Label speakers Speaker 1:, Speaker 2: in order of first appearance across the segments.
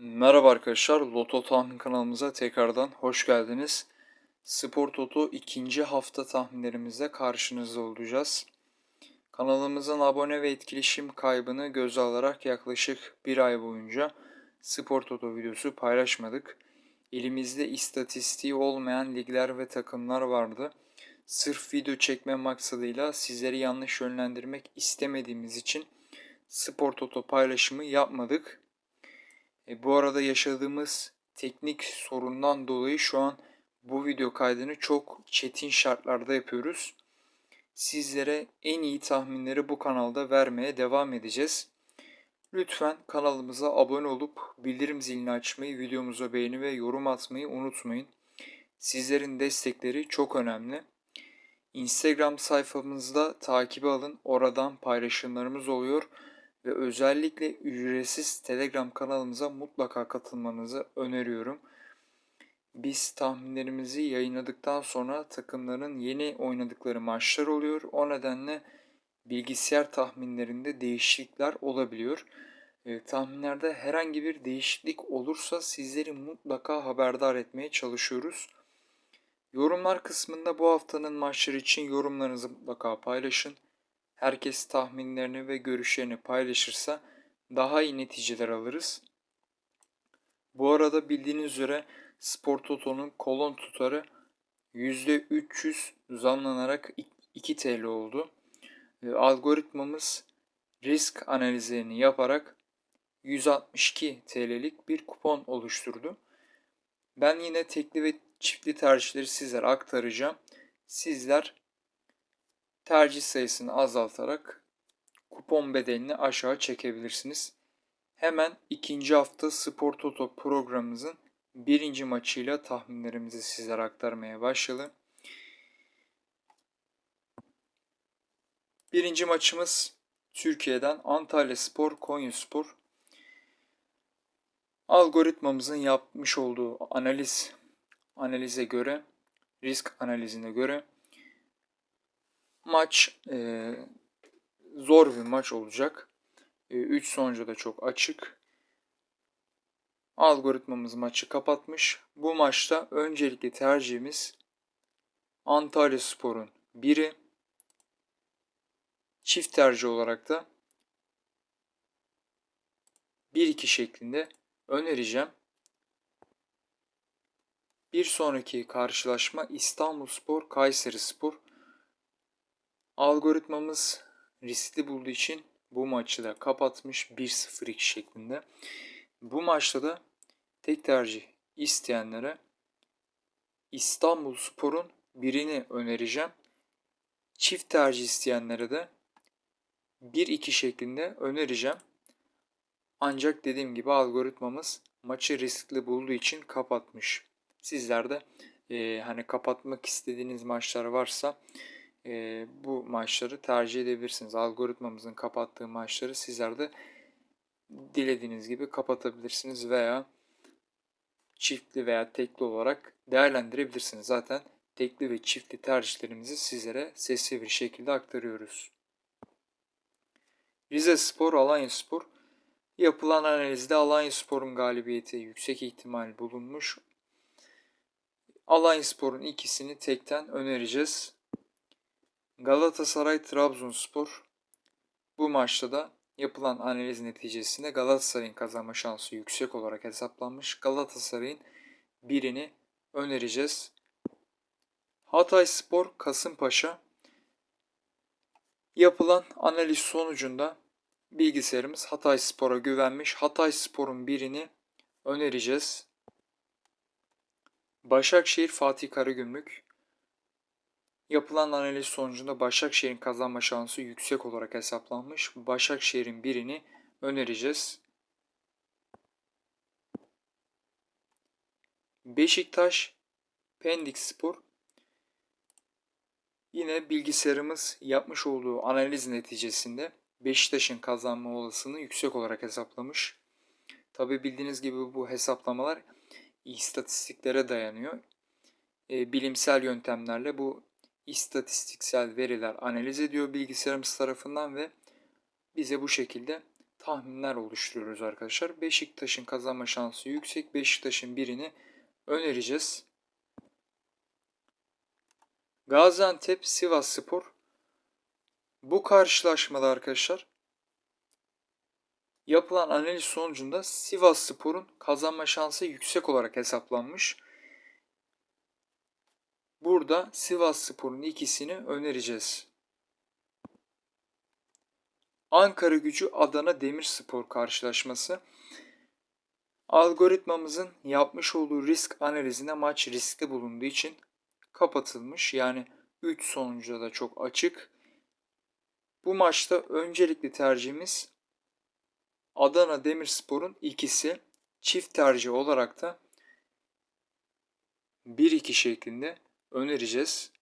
Speaker 1: Merhaba arkadaşlar, Loto Tahmin kanalımıza tekrardan hoş geldiniz. Spor Toto ikinci hafta tahminlerimizde karşınızda olacağız. Kanalımızın abone ve etkileşim kaybını göze alarak yaklaşık bir ay boyunca Spor Toto videosu paylaşmadık. Elimizde istatistiği olmayan ligler ve takımlar vardı. Sırf video çekme maksadıyla sizleri yanlış yönlendirmek istemediğimiz için Spor Toto paylaşımı yapmadık. E, bu arada yaşadığımız teknik sorundan dolayı şu an bu video kaydını çok çetin şartlarda yapıyoruz. Sizlere en iyi tahminleri bu kanalda vermeye devam edeceğiz. Lütfen kanalımıza abone olup bildirim zilini açmayı, videomuza beğeni ve yorum atmayı unutmayın. Sizlerin destekleri çok önemli. Instagram sayfamızda takibi alın. Oradan paylaşımlarımız oluyor ve özellikle ücretsiz Telegram kanalımıza mutlaka katılmanızı öneriyorum. Biz tahminlerimizi yayınladıktan sonra takımların yeni oynadıkları maçlar oluyor. O nedenle bilgisayar tahminlerinde değişiklikler olabiliyor. E, tahminlerde herhangi bir değişiklik olursa sizleri mutlaka haberdar etmeye çalışıyoruz. Yorumlar kısmında bu haftanın maçları için yorumlarınızı mutlaka paylaşın herkes tahminlerini ve görüşlerini paylaşırsa daha iyi neticeler alırız. Bu arada bildiğiniz üzere Spor Toto'nun kolon tutarı %300 zamlanarak 2 TL oldu. Algoritmamız risk analizlerini yaparak 162 TL'lik bir kupon oluşturdu. Ben yine tekli ve çiftli tercihleri sizlere aktaracağım. Sizler tercih sayısını azaltarak kupon bedelini aşağı çekebilirsiniz. Hemen ikinci hafta Spor Toto programımızın birinci maçıyla tahminlerimizi sizlere aktarmaya başlayalım. Birinci maçımız Türkiye'den Antalya Spor, Konya Spor. Algoritmamızın yapmış olduğu analiz analize göre, risk analizine göre Maç e, zor bir maç olacak. 3 e, sonucu da çok açık. Algoritmamız maçı kapatmış. Bu maçta öncelikli tercihimiz Antalya Spor'un biri. Çift tercih olarak da 1-2 şeklinde önereceğim. Bir sonraki karşılaşma İstanbul Spor Kayseri Spor. Algoritmamız riskli bulduğu için bu maçı da kapatmış 1-0-2 şeklinde. Bu maçta da tek tercih isteyenlere İstanbul Spor'un birini önereceğim. Çift tercih isteyenlere de 1-2 şeklinde önereceğim. Ancak dediğim gibi algoritmamız maçı riskli bulduğu için kapatmış. Sizler de e, hani kapatmak istediğiniz maçlar varsa e, bu maçları tercih edebilirsiniz. Algoritmamızın kapattığı maçları sizler de dilediğiniz gibi kapatabilirsiniz veya çiftli veya tekli olarak değerlendirebilirsiniz. Zaten tekli ve çiftli tercihlerimizi sizlere sesli bir şekilde aktarıyoruz. Rize Spor, Alanya Spor. Yapılan analizde Alanya Spor'un galibiyeti yüksek ihtimal bulunmuş. Alanya Spor'un ikisini tekten önereceğiz. Galatasaray Trabzonspor bu maçta da yapılan analiz neticesinde Galatasaray'ın kazanma şansı yüksek olarak hesaplanmış. Galatasaray'ın birini önereceğiz. Hatay Spor Kasımpaşa yapılan analiz sonucunda bilgisayarımız Hatay Spor'a güvenmiş. Hatay Spor'un birini önereceğiz. Başakşehir Fatih Karagümrük Yapılan analiz sonucunda Başakşehir'in kazanma şansı yüksek olarak hesaplanmış. Başakşehir'in birini önereceğiz. Beşiktaş, Pendik Spor. Yine bilgisayarımız yapmış olduğu analiz neticesinde Beşiktaş'ın kazanma olasılığını yüksek olarak hesaplamış. Tabi bildiğiniz gibi bu hesaplamalar istatistiklere dayanıyor. E, bilimsel yöntemlerle bu istatistiksel veriler analiz ediyor bilgisayarımız tarafından ve bize bu şekilde tahminler oluşturuyoruz arkadaşlar. Beşiktaş'ın kazanma şansı yüksek. Beşiktaş'ın birini önereceğiz. Gaziantep Sivas Spor. Bu karşılaşmada arkadaşlar yapılan analiz sonucunda Sivas Spor'un kazanma şansı yüksek olarak hesaplanmış. Burada Sivas Spor'un ikisini önereceğiz. Ankara Gücü Adana Demirspor karşılaşması. Algoritmamızın yapmış olduğu risk analizine maç riskli bulunduğu için kapatılmış. Yani 3 sonucu da çok açık. Bu maçta öncelikli tercihimiz Adana Demirspor'un ikisi çift tercih olarak da 1-2 şeklinde önereceğiz.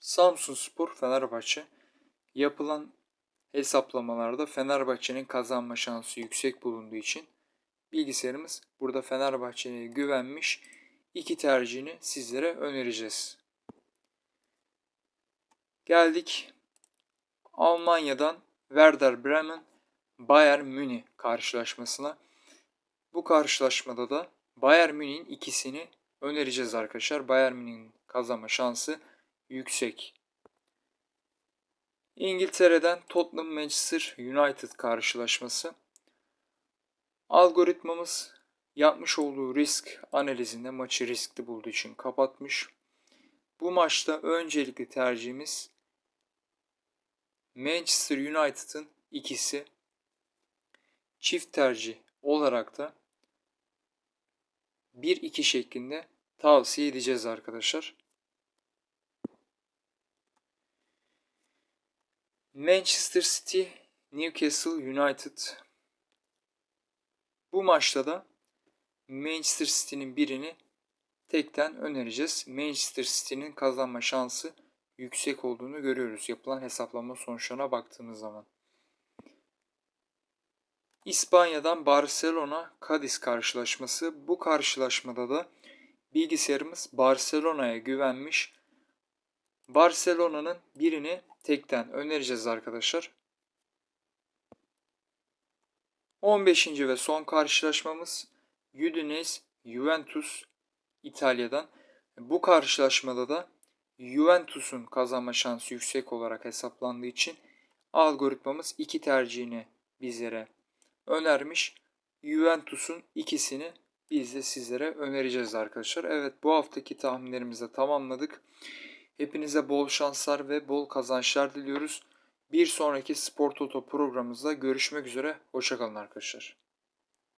Speaker 1: Samsun Spor Fenerbahçe yapılan hesaplamalarda Fenerbahçe'nin kazanma şansı yüksek bulunduğu için bilgisayarımız burada Fenerbahçe'ye güvenmiş iki tercihini sizlere önereceğiz. Geldik Almanya'dan Werder Bremen Bayern Münih karşılaşmasına. Bu karşılaşmada da Bayern Münih'in ikisini önereceğiz arkadaşlar. Bayern Münih'in kazanma şansı yüksek. İngiltere'den Tottenham Manchester United karşılaşması. Algoritmamız yapmış olduğu risk analizinde maçı riskli bulduğu için kapatmış. Bu maçta öncelikli tercihimiz Manchester United'ın ikisi çift tercih olarak da 1-2 şeklinde tavsiye edeceğiz arkadaşlar. Manchester City Newcastle United bu maçta da Manchester City'nin birini tekten önereceğiz. Manchester City'nin kazanma şansı yüksek olduğunu görüyoruz yapılan hesaplama sonuçlarına baktığımız zaman. İspanya'dan Barcelona Cadiz karşılaşması. Bu karşılaşmada da bilgisayarımız Barcelona'ya güvenmiş. Barcelona'nın birini tekten önereceğiz arkadaşlar. 15. ve son karşılaşmamız Udinese Juventus İtalya'dan. Bu karşılaşmada da Juventus'un kazanma şansı yüksek olarak hesaplandığı için algoritmamız iki tercihini bizlere önermiş. Juventus'un ikisini biz de sizlere önereceğiz arkadaşlar. Evet bu haftaki tahminlerimizi tamamladık. Hepinize bol şanslar ve bol kazançlar diliyoruz. Bir sonraki Spor Toto programımızda görüşmek üzere. Hoşçakalın arkadaşlar.